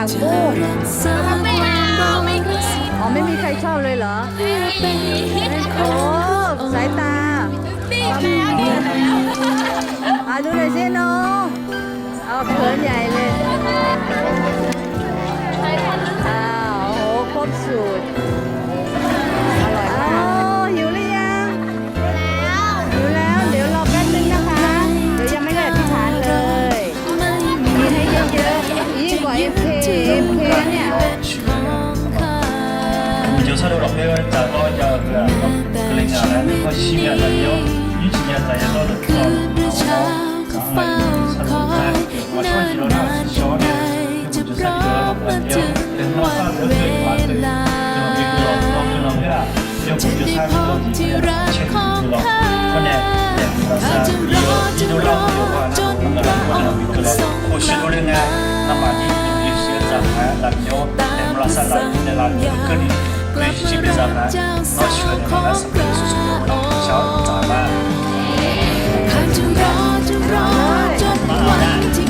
ากู้ไม่เอาไม่อ๋อไม่มีใครชอบเลยเหรอโอ้สายตาดีแลาดูหน่อยสิน้องเอาเขินใหญ่เลยอ้าวโอ้ครบสูตร 대회를 잡아오자 그러냐 나는 허심이 아니요 유진이 아니야 너는 그럼 정말 사람들 마찬가지로 나 시원해 무슨 사람이 돌아가거든요 그래서 사람들 만들 좀 믿고 너무 너무 해라 이런 문제 사람들도 책임지고 꺼내我许多人呢，那么你有些人在海南有。 ราคนเรามีตัวเราโคชิโดเรื่องไงนำมาที่มีเสียจากนะหลังโยแต่เราสลายในหลัง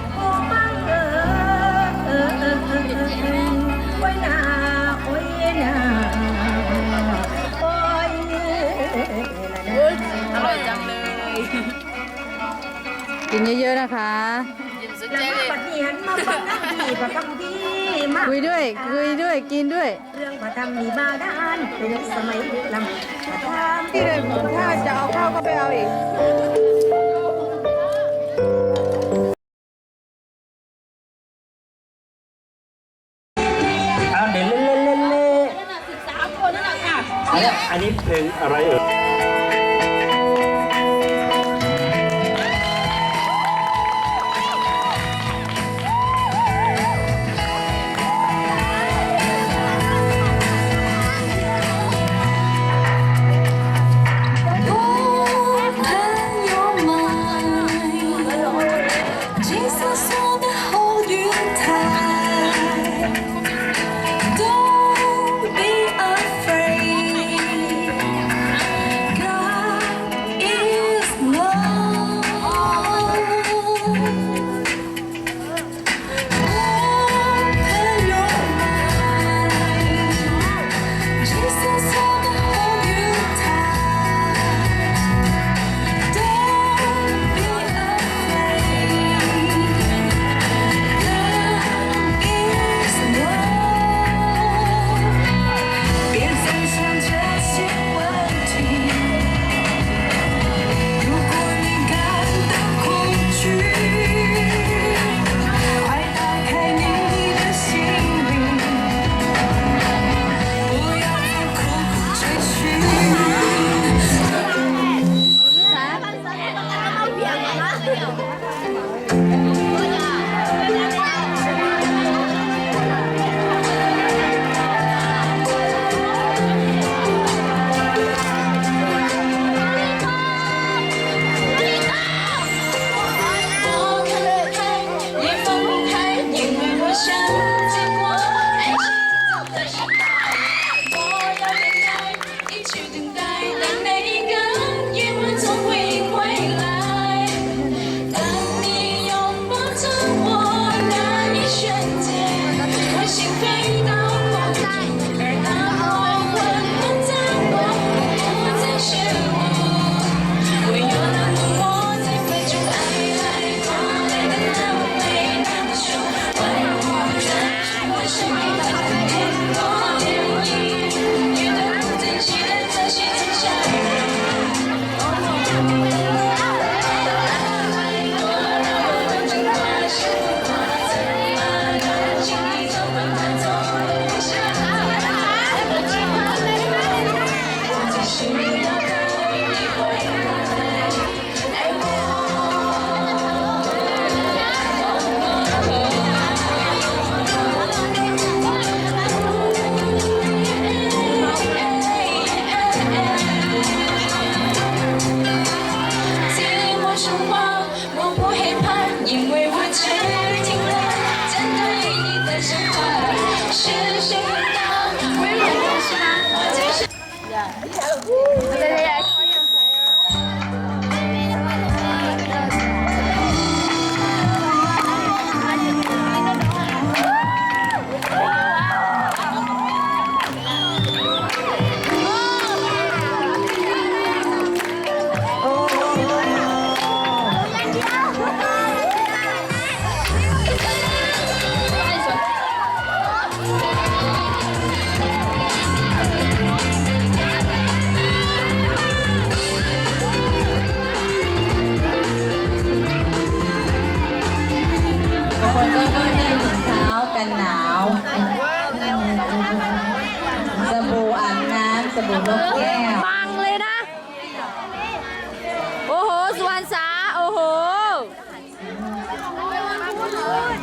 กินเยอะๆนะคะกินสุดแล้วใจมาเลยปฏิหันมาฟังนั่งดีประคำที่มาคุยด้วย คุยด้วย กินด้วย เรื่องพระธรรมมีมาด้านเป็นสมัยลำพระธรรมที่เลยถ้าจะเอาข้าวก็ไปเอาอีกอ่าเดี๋ยวเล่นเล่นเล่นเล่นอันนี้อันนี้เพลงอะไรเอ่ย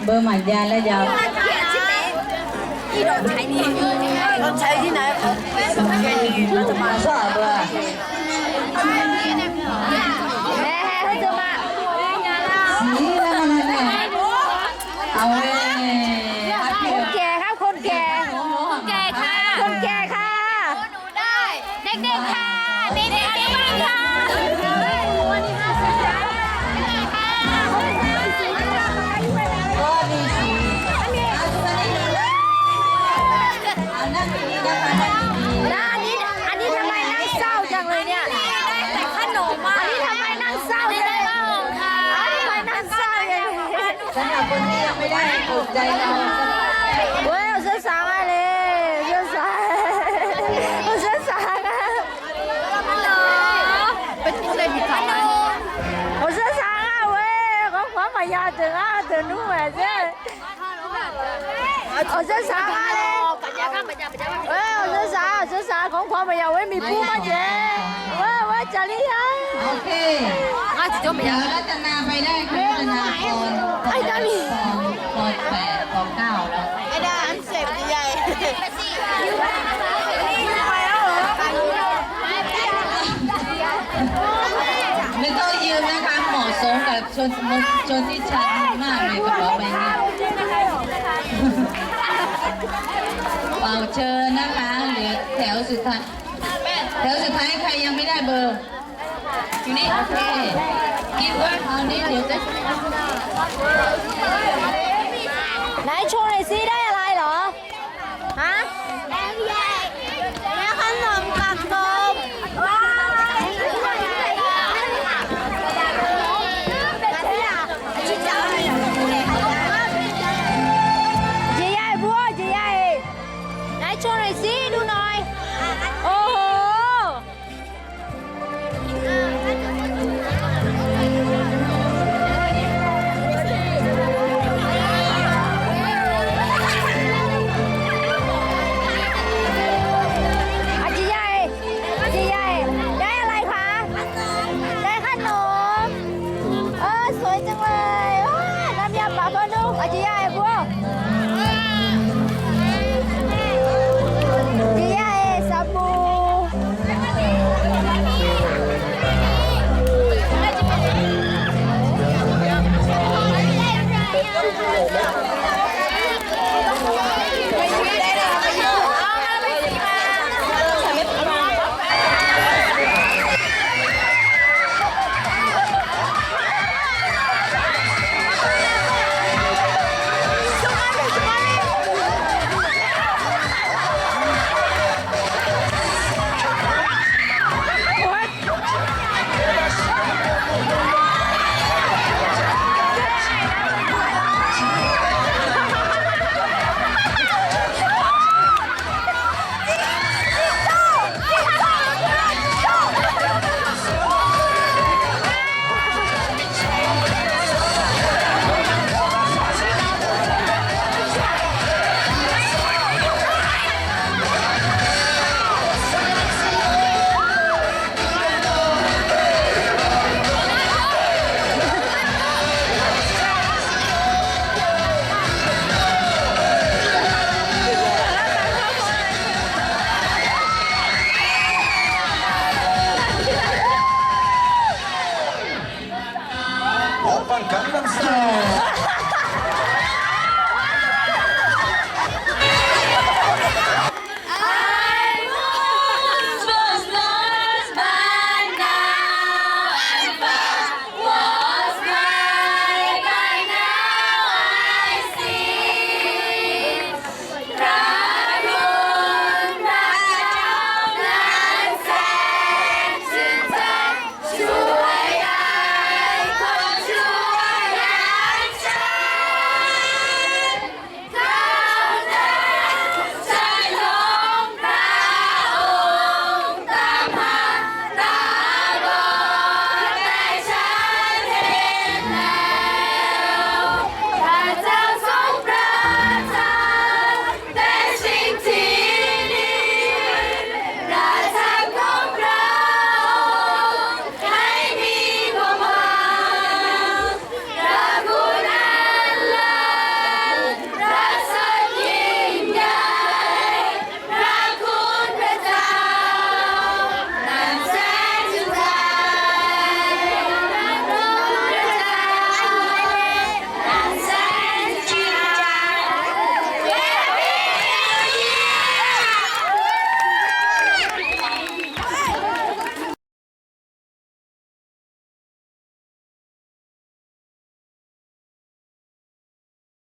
บอร์หมันยาและยาวอีดอกใช้นี่ดอกใช้ที่ไหนคะเราจะมาสอบเบอร์แม่เขาจะมานี่แล้วมันแน่เอาเว้ย ได้ถูกใจเราเว้ยเอาเสื้อสามาเลยเสื้อสางเอาเสื้อสางอะเป็นผู้เล่นผิดขาดเอาเสื้อสางอะเว้ยของขวัญมายาถึงอะถึงนู่นแหละเจ้เอาเสื้อสามาเลยเว้ยเอาเสื้อสางเสื้อสางของขวัญมายาเว้ยมีผู้มาเจ๊เว้ยเว้ยจาริยา โอเคอะจิโจ้ปัญเดี๋ยญาวรัตนาไปได้คุณรัตนาพรไอ้จาริพรแปดพรเก้าแล้ว ไอ้ด้านเสพใหญ่ไม่ต้องยืมนะคะเหมาะสมกับชนชนที่ชันมากเลยกระเป๋าใบนี้เป่าเชิญนะคะเหลือแถวสุดท้ายแถวสุดท้ายใครยังไม่ได้เบอร์ อยู่นี่โอเคกินว่าคร